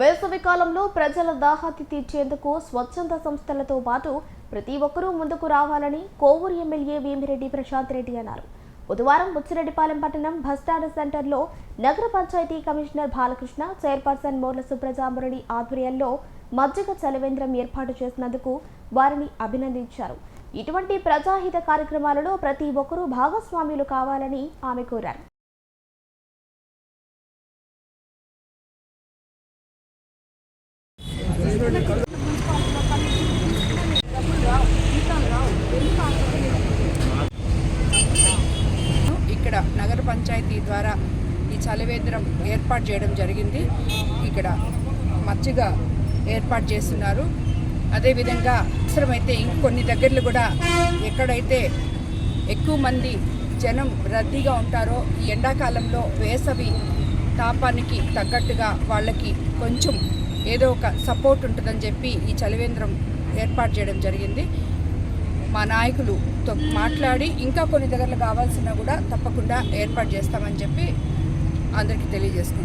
వేసవి కాలంలో ప్రజల దాహాతి తీర్చేందుకు స్వచ్ఛంద సంస్థలతో పాటు ప్రతి ఒక్కరూ ముందుకు రావాలని కోవూరు ఎమ్మెల్యే వేమిరెడ్డి ప్రశాంత్ రెడ్డి అన్నారు. బుధవారం బుచ్చిరెడ్డిపాలెం పట్టణం బస్టాండ్ సెంటర్లో నగర పంచాయతీ కమిషనర్ బాలకృష్ణ చైర్పర్సన్ మోర్ల సుప్రజామురళి ఆధ్వర్యంలో మజ్జిగ చలవేంద్రం ఏర్పాటు చేసినందుకు వారిని అభినందించారు. ఇటువంటి ప్రజాహిత కార్యక్రమాలలో ప్రతి ఒక్కరూ భాగస్వామ్యులు కావాలని ఆమె కోరారు. ఇక్కడ నగర పంచాయతీ ద్వారా ఈ చలివేంద్రం ఏర్పాటు చేయడం జరిగింది. ఇక్కడ మచ్చిగా ఏర్పాటు చేస్తున్నారు. అదేవిధంగా అవసరమైతే ఇంకొన్ని దగ్గరలు కూడా ఎక్కడైతే ఎక్కువ మంది జనం రద్దీగా ఉంటారో ఈ ఎండాకాలంలో వేసవి తాపానికి తగ్గట్టుగా వాళ్ళకి కొంచెం ఏదో ఒక సపోర్ట్ ఉంటుందని చెప్పి ఈ చలివేంద్రం ఏర్పాటు చేయడం జరిగింది. మా నాయకులుతో మాట్లాడి ఇంకా కొన్ని దగ్గరలు కావాల్సిన కూడా తప్పకుండా ఏర్పాటు చేస్తామని చెప్పి అందరికీ తెలియజేసుకుంటాం